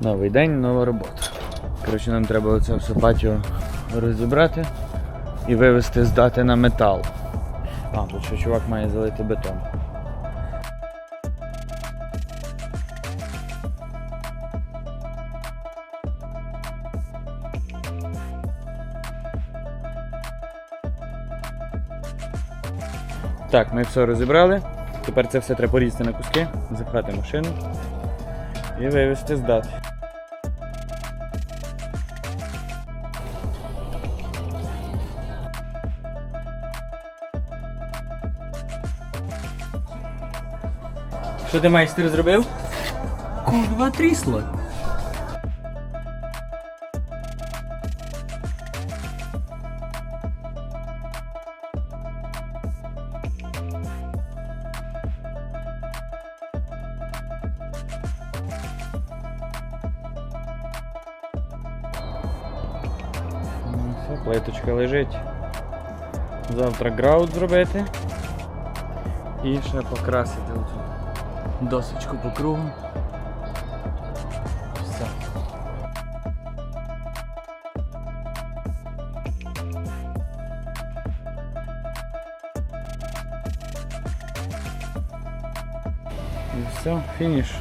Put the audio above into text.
Новий день, нова робота. Коротше, нам треба оце все патіо розібрати і вивезти здати на метал. А, бо що чувак має залити бетон. Так, ми все розібрали. Тепер це все треба порізати на куски, запхати машину і вивезти здати. Що ти майстер зробив? Курва трісло. Все, плиточка лежить. Завтра граут зробити. І ще покрасити оцю досочку по кругу. Все. І все, фініш.